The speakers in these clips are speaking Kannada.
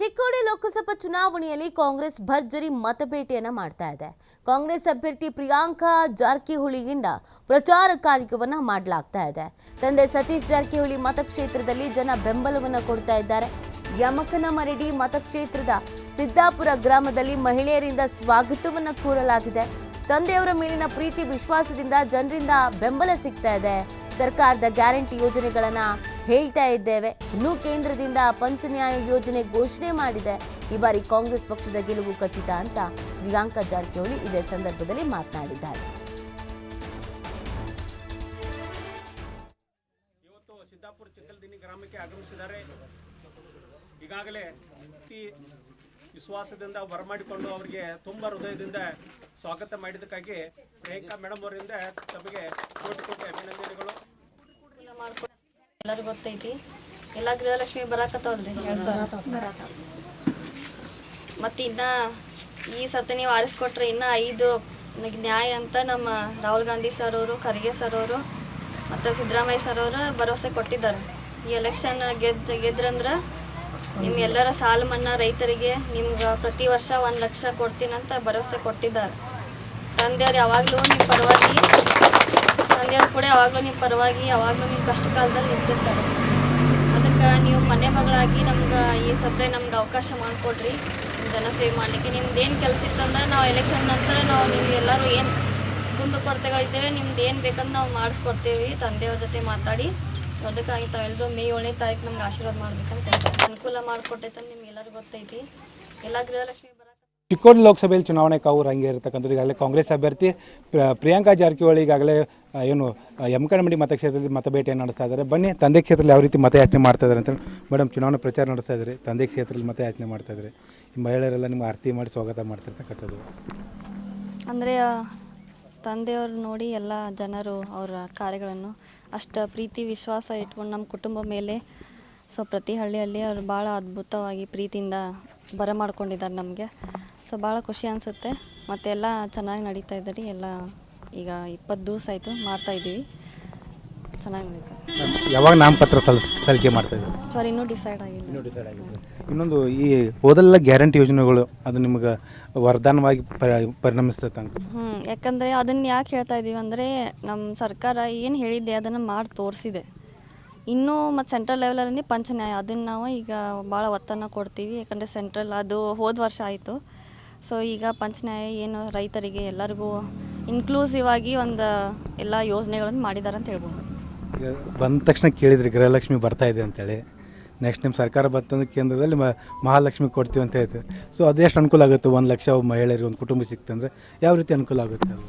ಚಿಕ್ಕೋಡಿ ಲೋಕಸಭಾ ಚುನಾವಣೆಯಲ್ಲಿ ಕಾಂಗ್ರೆಸ್ ಭರ್ಜರಿ ಮತಬೇಟೆಯನ್ನ ಮಾಡ್ತಾ ಇದೆ. ಕಾಂಗ್ರೆಸ್ ಅಭ್ಯರ್ಥಿ ಪ್ರಿಯಾಂಕಾ ಜಾರಕಿಹೊಳಿಯಿಂದ ಪ್ರಚಾರ ಕಾರ್ಯವನ್ನು ಮಾಡಲಾಗ್ತಾ ಇದೆ. ತಂದೆ ಸತೀಶ್ ಜಾರಕಿಹೊಳಿ ಮತಕ್ಷೇತ್ರದಲ್ಲಿ ಜನ ಬೆಂಬಲವನ್ನ ಕೊಡ್ತಾ ಇದ್ದಾರೆ. ಯಮಕನ ಮರಡಿ ಮತಕ್ಷೇತ್ರದ ಸಿದ್ದಾಪುರ ಗ್ರಾಮದಲ್ಲಿ ಮಹಿಳೆಯರಿಂದ ಸ್ವಾಗತವನ್ನ ಕೋರಲಾಗಿದೆ. ತಂದೆಯವರ ಮೇಲಿನ ಪ್ರೀತಿ, ವಿಶ್ವಾಸದಿಂದ ಜನರಿಂದ ಬೆಂಬಲ ಸಿಗ್ತಾ ಇದೆ. ಸರ್ಕಾರದ ಗ್ಯಾರಂಟಿ ಯೋಜನೆಗಳನ್ನ ಹೇಳ್ತಾ ಇದ್ದೇವೆ. ಇನ್ನು ಕೇಂದ್ರದಿಂದ ಪಂಚನ್ಯಾಯ ಯೋಜನೆ ಘೋಷಣೆ ಮಾಡಿದೆ. ಈ ಬಾರಿ ಕಾಂಗ್ರೆಸ್ ಪಕ್ಷದ ಗೆಲುವು ಖಚಿತ ಅಂತ ಪ್ರಿಯಾಂಕಾ ಜಾರಕಿಹೊಳಿ ಇದೇ ಸಂದರ್ಭದಲ್ಲಿ ಮಾತನಾಡಿದ್ದಾರೆ. ಇವತ್ತು ಸಿದ್ದಾಪುರ ಚಿಕ್ಕಲ್ದಿನಿ ಗ್ರಾಮಕ್ಕೆ ಆಗಮಿಸಿದ್ದಾರೆ. ಈಗಾಗಲೇ ವಿಶ್ವಾಸದಿಂದ ಬರಮಾಡಿಕೊಂಡು ಅವರಿಗೆ ತುಂಬ ಹೃದಯದಿಂದ ಸ್ವಾಗತ ಮಾಡಿದ್ದಕ್ಕಾಗಿ ಪ್ರಿಯಾಂಕಾ ಮೇಡಮ್ ಅವರಿಂದ ತಮಗೆ ಕೋಟಿ ಕೋಟಿ ಮಾಡ್ಕೊಂಡು ಎಲ್ಲರಿಗೂ ಗೊತ್ತೈತಿ. ಎಲ್ಲ ಗೃಹಲಕ್ಷ್ಮಿ ಬರಾಕತ್ತವಲ್ರಿ ಎರಡು ಸಾವಿರ ಮತ್ತು ಇನ್ನ ಈ ಸರ್ತಿ ನೀವು ಆರಿಸ್ಕೊಟ್ರೆ ಇನ್ನ ಐದು ನ್ಯಾಯ ಅಂತ ನಮ್ಮ ರಾಹುಲ್ ಗಾಂಧಿ ಸರ್ ಅವರು ಖರ್ಗೆ ಸರ್ ಅವರು ಮತ್ತು ಸಿದ್ದರಾಮಯ್ಯ ಸರ್ ಅವರು ಭರವಸೆ ಕೊಟ್ಟಿದ್ದಾರೆ. ಈ ಎಲೆಕ್ಷನ್ ಗೆದ್ದು ಗೆದ್ರಂದ್ರೆ ನಿಮ್ಮ ಎಲ್ಲರ ಸಾಲ ಮನ್ನಾ ರೈತರಿಗೆ ನಿಮ್ಗೆ ಪ್ರತಿ ವರ್ಷ ಒಂದು ಲಕ್ಷ ಕೊಡ್ತೀನಂತ ಭರವಸೆ ಕೊಟ್ಟಿದ್ದಾರೆ. ತಂದೆಯವ್ರು ಯಾವಾಗಲೂ ನಿಮ್ಮ ಪರವಾಗಿ ತಂದೆಯವ್ರು ಕೂಡ ಯಾವಾಗಲೂ ನಿಮ್ಮ ಪರವಾಗಿ, ಯಾವಾಗಲೂ ನಿಮ್ಮ ಕಷ್ಟ ಕಾಲದಲ್ಲಿ ನಿಂತಿರ್ತಾರೆ ಅದಕ್ಕೆ ನೀವು ಮನೆ ಮಗಳಾಗಿ ನಮ್ಗೆ ಈ ಸದ್ಯ ನಮ್ಗೆ ಅವಕಾಶ ಮಾಡಿಕೊಡ್ರಿ. ಜನ ಸೇವೆ ಮಾಡಲಿಕ್ಕೆ ನಿಮ್ದು ಕೆಲಸ ಇತ್ತಂದ್ರೆ ನಾವು ಎಲೆಕ್ಷನ್ ನಂತರ ನಾವು ನಿಮ್ಗೆ ಎಲ್ಲರೂ ಏನು ಕುಂದುಕೊರತೆಗಳಿದ್ದೇವೆ ನಿಮ್ದು ಏನು ಬೇಕಂತ ನಾವು ಮಾಡಿಸ್ಕೊಡ್ತೇವೆ. ತಂದೆಯವ್ರ ಜೊತೆ ಮಾತಾಡಿ. ಸೊ ಅದಕ್ಕಾಗಿ ತಾವೆಲ್ಲರೂ ಮೇ ಏಳನೇ ತಾರೀಕು ನಮ್ಗೆ ಆಶೀರ್ವಾದ ಮಾಡ್ಬೇಕಂತ. ಅನುಕೂಲ ಮಾಡಿಕೊಟ್ಟೈತೆ ನಿಮ್ಗೆ ಎಲ್ಲರಿಗೂ ಗೊತ್ತೈತಿ. ಎಲ್ಲ ಗೃಹಲಕ್ಷ್ಮಿ ಚಿಕ್ಕೋಡಿ ಲೋಕಸಭೆಯಲ್ಲಿ ಚುನಾವಣೆ ಕಾವು ಇರತಕ್ಕಂಥದ್ದು. ಈಗಾಗಲೇ ಕಾಂಗ್ರೆಸ್ ಅಭ್ಯರ್ಥಿ ಪ್ರ- ಪ್ರಿಯಾಂಕಾ ಜಾರಕಿಹೊಳಿ ಈಗಾಗಲೇ ಏನು ಯಮಕನಮಡಿ ಮತಕ್ಷೇತ್ರದಲ್ಲಿ ಮತಬೇಟೆಯನ್ನು ನಡೆಸ್ತಾ ಇದ್ದಾರೆ. ಬನ್ನಿ, ತಂದೆ ಕ್ಷೇತ್ರದಲ್ಲಿ ಯಾವ ರೀತಿ ಮತಯಾಚನೆ ಮಾಡ್ತಾ ಇದ್ದಾರೆ ಅಂತ ಮೇಡಮ್ ಚುನಾವಣಾ ಪ್ರಚಾರ ನಡೆಸ್ತಾ ಇದ್ದಾರೆ. ತಂದೆ ಕ್ಷೇತ್ರದಲ್ಲಿ ಮತಯಾಚನೆ ಮಾಡ್ತಾ ಇದ್ದಾರೆ. ಈ ಮಹಿಳೆಯರೆಲ್ಲ ನಿಮ್ಗೆ ಆರತಿ ಮಾಡಿ ಸ್ವಾಗತ ಮಾಡ್ತಿರ್ತಕ್ಕಂಥದ್ದು. ಅಂದರೆ ತಂದೆಯವ್ರು ನೋಡಿ ಎಲ್ಲ ಜನರು ಅವರ ಕಾರ್ಯಗಳನ್ನು ಅಷ್ಟು ಪ್ರೀತಿ, ವಿಶ್ವಾಸ ಇಟ್ಕೊಂಡು ನಮ್ಮ ಕುಟುಂಬ ಮೇಲೆ, ಸೊ ಪ್ರತಿ ಹಳ್ಳಿಯಲ್ಲಿ ಅವ್ರು ಭಾಳ ಅದ್ಭುತವಾಗಿ ಪ್ರೀತಿಯಿಂದ ಬರಮಾಡ್ಕೊಂಡಿದ್ದಾರೆ ನಮಗೆ. ಸೊ ಭಾಳ ಖುಷಿ ಅನಿಸುತ್ತೆ. ಮತ್ತು ಎಲ್ಲ ಚೆನ್ನಾಗಿ ನಡೀತಾ ಇದ್ದಾರೆ ಎಲ್ಲ ಈಗ ಇಪ್ಪತ್ತು ದಿವಸ ಆಯಿತು ಮಾಡ್ತಾ ಇದ್ದೀವಿ. ಚೆನ್ನಾಗಿ ನಡೀತಾ ಯಾವಾಗ ನಾಮಪತ್ರ ಸಲ್ ಸಲ್ಲಿಕೆ ಮಾಡ್ತಾ ಇದ್ದೀವಿ ಸರ್ ಇನ್ನೂ ಡಿಸೈಡ್ ಆಗಿಲ್ಲ. ಇನ್ನೊಂದು ಈ ಓದಲ್ಲ ಗ್ಯಾರಂಟಿ ಯೋಜನೆಗಳು ಅದು ನಿಮ್ಗೆ ವರದಾನವಾಗಿ ಪರಿ ಪರಿಣಮಿಸ್ತೈತೆ ಅಂತ ಹ್ಞೂ ಯಾಕಂದರೆ ಅದನ್ನು ಯಾಕೆ ಹೇಳ್ತಾ ಇದ್ದೀವಿ ಅಂದರೆ ನಮ್ಮ ಸರ್ಕಾರ ಏನು ಹೇಳಿದ್ದೆ ಅದನ್ನು ಮಾಡಿ ತೋರಿಸಿದೆ. ಇನ್ನೂ ಮತ್ತು ಸೆಂಟ್ರಲ್ ಲೆವೆಲಲ್ಲಿ ಪಂಚನ್ಯಾಯ ಅದನ್ನು ನಾವು ಈಗ ಭಾಳ ಒತ್ತನ್ನು ಕೊಡ್ತೀವಿ. ಯಾಕಂದರೆ ಸೆಂಟ್ರಲ್ ಅದು ಹೋದ ವರ್ಷ ಆಯಿತು. ಸೊ ಈಗ ಪಂಚನಾಯ ಏನು ರೈತರಿಗೆ ಎಲ್ಲರಿಗೂ ಇನ್ಕ್ಲೂಸಿವ್ ಆಗಿ ಒಂದು ಎಲ್ಲ ಯೋಜನೆಗಳನ್ನು ಮಾಡಿದ್ದಾರೆ ಅಂತ ಹೇಳ್ಬೋದು. ಈಗ ಬಂದ ತಕ್ಷಣ ಕೇಳಿದ್ರಿ ಗೃಹಲಕ್ಷ್ಮಿ ಬರ್ತಾ ಇದೆ ಅಂತೇಳಿ. ನೆಕ್ಸ್ಟ್ ನಿಮ್ಮ ಸರ್ಕಾರ ಬಂತಂದ್ರೆ ಕೇಂದ್ರದಲ್ಲಿ ಮ ಮಹಾಲಕ್ಷ್ಮಿ ಕೊಡ್ತೀವಿ ಅಂತ ಹೇಳ್ತೀವಿ. ಸೊ ಅದೆಷ್ಟು ಅನುಕೂಲ ಆಗುತ್ತೆ? ಒಂದು ಲಕ್ಷ ಮಹಿಳೆಯರಿಗೆ ಒಂದು ಕುಟುಂಬ ಸಿಕ್ತಂದ್ರೆ ಯಾವ ರೀತಿ ಅನುಕೂಲ ಆಗುತ್ತೆ ಅದು?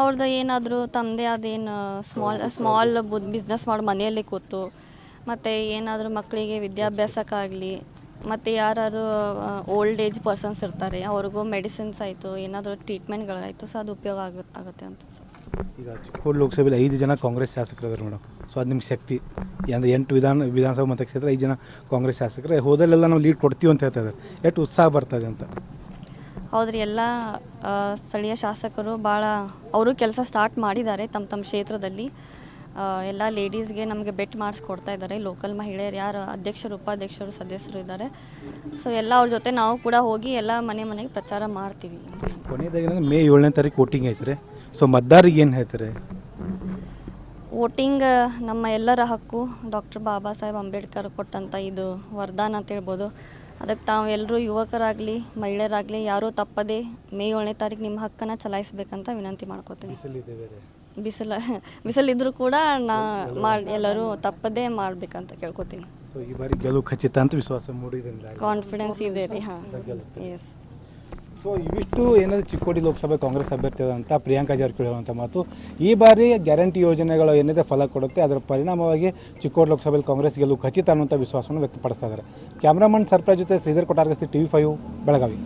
ಅವ್ರದ್ದು ಏನಾದರೂ ತಮ್ಮದೇ ಅದೇನು ಸ್ಮಾಲ್ ಸ್ಮಾಲ್ ಬಿಸ್ನೆಸ್ ಮಾಡಿ ಮನೆಯಲ್ಲೇ ಕೂತು ಮತ್ತು ಏನಾದರೂ ಮಕ್ಕಳಿಗೆ ವಿದ್ಯಾಭ್ಯಾಸಕ್ಕಾಗಲಿ ಮತ್ತು ಯಾರು ಓಲ್ಡ್ ಏಜ್ ಪರ್ಸನ್ಸ್ ಇರ್ತಾರೆ ಅವ್ರಿಗೂ ಮೆಡಿಸಿನ್ಸ್ ಆಯಿತು ಏನಾದರೂ ಟ್ರೀಟ್ಮೆಂಟ್ಗಳಾಯಿತು ಸೊ ಅದು ಉಪಯೋಗ ಆಗ ಆಗುತ್ತೆ ಅಂತ ಸರ್. ಈಗ ಚಿಕ್ಕೋಡ್ ಲೋಕಸಭೆಯಲ್ಲಿ ಐದು ಜನ ಕಾಂಗ್ರೆಸ್ ಶಾಸಕರು ಅದಾರೆ ಮೇಡಮ್. ಸೊ ಅದು ನಿಮ್ಮ ಶಕ್ತಿ. ಅಂದರೆ ಎಂಟು ವಿಧಾನ ವಿಧಾನಸಭಾ ಮತಕ್ಷೇತ್ರ ಐದು ಜನ ಕಾಂಗ್ರೆಸ್ ಶಾಸಕರು ಹೋದಲ್ಲೆಲ್ಲ ನಾವು ಲೀಡ್ ಕೊಡ್ತೀವಿ ಅಂತ ಹೇಳ್ತಾ ಇದ್ದಾರೆ. ಎಷ್ಟು ಉತ್ಸಾಹ ಬರ್ತದೆ ಅಂತ? ಹೌದ್ರಿ ಎಲ್ಲ ಸ್ಥಳೀಯ ಶಾಸಕರು ಭಾಳ ಅವರು ಕೆಲಸ ಸ್ಟಾರ್ಟ್ ಮಾಡಿದ್ದಾರೆ ತಮ್ಮ ತಮ್ಮ ಕ್ಷೇತ್ರದಲ್ಲಿ. ಎಲ್ಲ ಲೇಡೀಸ್ಗೆ ನಮಗೆ ಬೆಟ್ ಮಾಡಿಸ್ಕೊಡ್ತಾ ಇದ್ದಾರೆ. ಲೋಕಲ್ ಮಹಿಳೆಯರು ಯಾರು ಅಧ್ಯಕ್ಷರು ಉಪಾಧ್ಯಕ್ಷರು ಸದಸ್ಯರು ಇದ್ದಾರೆ. ಸೊ ಎಲ್ಲ ಅವ್ರ ಜೊತೆ ನಾವು ಕೂಡ ಹೋಗಿ ಎಲ್ಲ ಮನೆ ಮನೆಗೆ ಪ್ರಚಾರ ಮಾಡ್ತೀವಿ. ಕೊನೆಯದಾಗಿ ಮೇ ಏಳನೇ ತಾರೀಕು ವೋಟಿಂಗ್ ಐತ್ರಿ. ಸೊ ಮತದಾರಿಗೆ ಏನು ಹೇಳ್ತಾರೆ? ವೋಟಿಂಗ್ ನಮ್ಮ ಎಲ್ಲರ ಹಕ್ಕು. ಡಾಕ್ಟರ್ ಬಾಬಾ ಸಾಹೇಬ್ ಅಂಬೇಡ್ಕರ್ ಕೊಟ್ಟಂತ ಇದು ವರದಾನ ಅಂತ ಹೇಳ್ಬೋದು. ಅದಕ್ಕೆ ತಾವೆಲ್ಲರೂ ಯುವಕರಾಗಲಿ ಮಹಿಳೆಯರಾಗಲಿ ಯಾರೂ ತಪ್ಪದೆ ಮೇ ಏಳನೇ ತಾರೀಕು ನಿಮ್ಮ ಹಕ್ಕನ್ನು ಚಲಾಯಿಸಬೇಕಂತ ವಿನಂತಿ ಮಾಡ್ಕೋತೀನಿ ಬಿಸಿಲ ಬಿಸಿಲಿದ್ರು ಕೂಡ ನಾ ಮಾಡಿ ಎಲ್ಲರೂ ತಪ್ಪದೇ ಮಾಡ್ಬೇಕಂತ ಕೇಳ್ಕೊತೀನಿ. ಸೊ ಈ ಬಾರಿ ಗೆಲುವು ಖಚಿತ ಅಂತ ವಿಶ್ವಾಸ ಮೂಡಿದ್ರಿಂದ ಕಾನ್ಫಿಡೆನ್ಸ್ ಇದೆ ರೀ ಹಾಂ. ಎಸ್ ಸೊ ಇವಿಷ್ಟು ಏನಾದರೂ ಚಿಕ್ಕೋಡಿ ಲೋಕಸಭೆ ಕಾಂಗ್ರೆಸ್ ಅಭ್ಯರ್ಥಿ ಆದಂಥ ಪ್ರಿಯಾಂಕಾ ಜಾರಕಿಹೊಳಿ ಅಂತ ಮಾತು. ಈ ಬಾರಿ ಗ್ಯಾರಂಟಿ ಯೋಜನೆಗಳು ಏನಿದೆ ಫಲ ಕೊಡುತ್ತೆ ಅದರ ಪರಿಣಾಮವಾಗಿ ಚಿಕ್ಕೋಡಿ ಲೋಕಸಭೆಯಲ್ಲಿ ಕಾಂಗ್ರೆಸ್ ಗೆಲುವು ಖಚಿತ ಅನ್ನುವಂಥ ವಿಶ್ವಾಸವನ್ನು ವ್ಯಕ್ತಪಡಿಸ್ತಾ ಇದ್ದಾರೆ. ಕ್ಯಾಮ್ರಾಮನ್ ಸರ್ಪ್ರೈಸ್ ಜೊತೆ Shridhar Kottargasti T V five Belagavi.